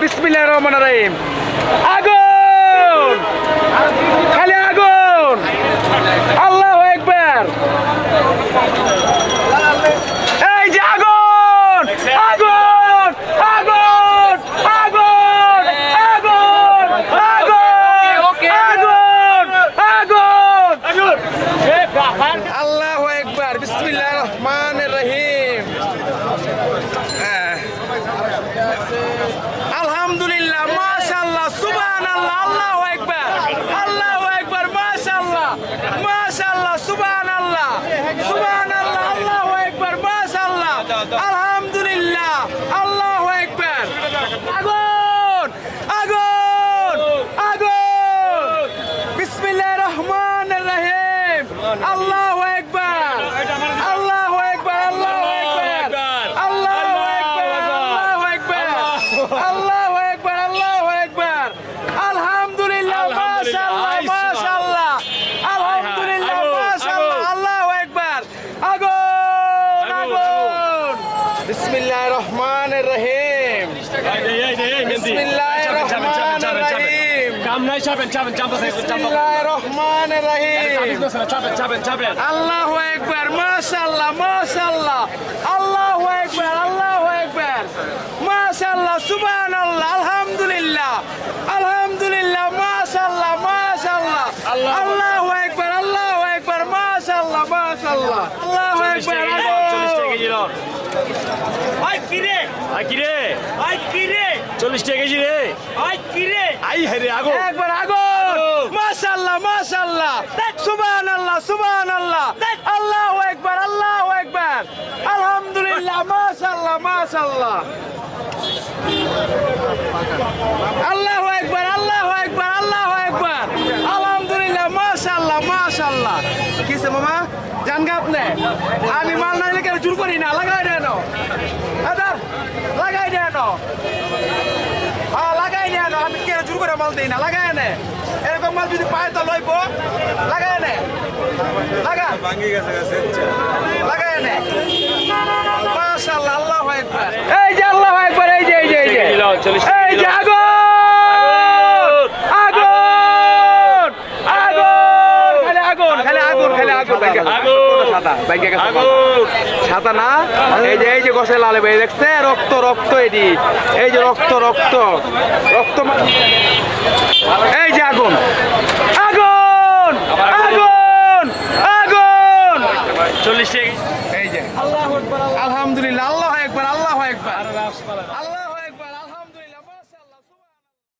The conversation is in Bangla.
বিসমিল্লাহির রহমানির রহিম। আগুন! খালি আগুন! আল্লাহু আকবার! এই যে আগুন! আগুন! আগুন! আগুন! আগুন! আগুন! আগুন! আগুন! আল্লাহু আকবার, বিসমিল্লাহির রহমানির আল্লাহ আল্লাহ একবার আল্লাহ রহিম। রহমান রহিম আল্লাহ একবার মাশাল্লাহ মাশাল্লাহ চল্লিশ টাকা কেজি রে। আই হ্যাঁ আগো। একবার আগো। মাশাল্লাহ মাশাল্লাহ সুবান আল্লাহ সুবান আল্লাহ আল্লাহ একবার আল্লাহ একবার। আলহামদুলিল্লাহ মাশাল্লাহ মাশাল্লাহ আল্লাহ একবার আল্লাহ একবার আল্লাহ একবার। আলহামদুলিল্লাহ মাশাল্লাহ মাশাল্লাহ কিসে মামা? জান গা আপনি আমি মাল নাইলে কেন জোর করি না, লাগাই দেন লাগাই দেন হ্যাঁ লাগাই নে না আমি কে জোর করে মাল দেই না, লাগাই নে। এরকম মাল যদি পায় তো লইব। লাগাই নে। লাগা। ভাঙি গেছে লাগাই নে। মাশাআল্লাহ, আল্লাহু আকবার। এই যে আল্লাহু আকবার, এই যে এই যে এই যে। এই যে না? এই যে এই যে গছে লালে ভাই দেখছে? রক্ত রক্ত এটি। এই যে রক্ত রক্ত। রক্ত এই যে আগুন। আগুন! আগুন! আগুন! চল্লিশ এই যে। আল্লাহ আলহামদুলিল্লাহ আল্লাহ একবার আল্লাহ একবার আল্লাহ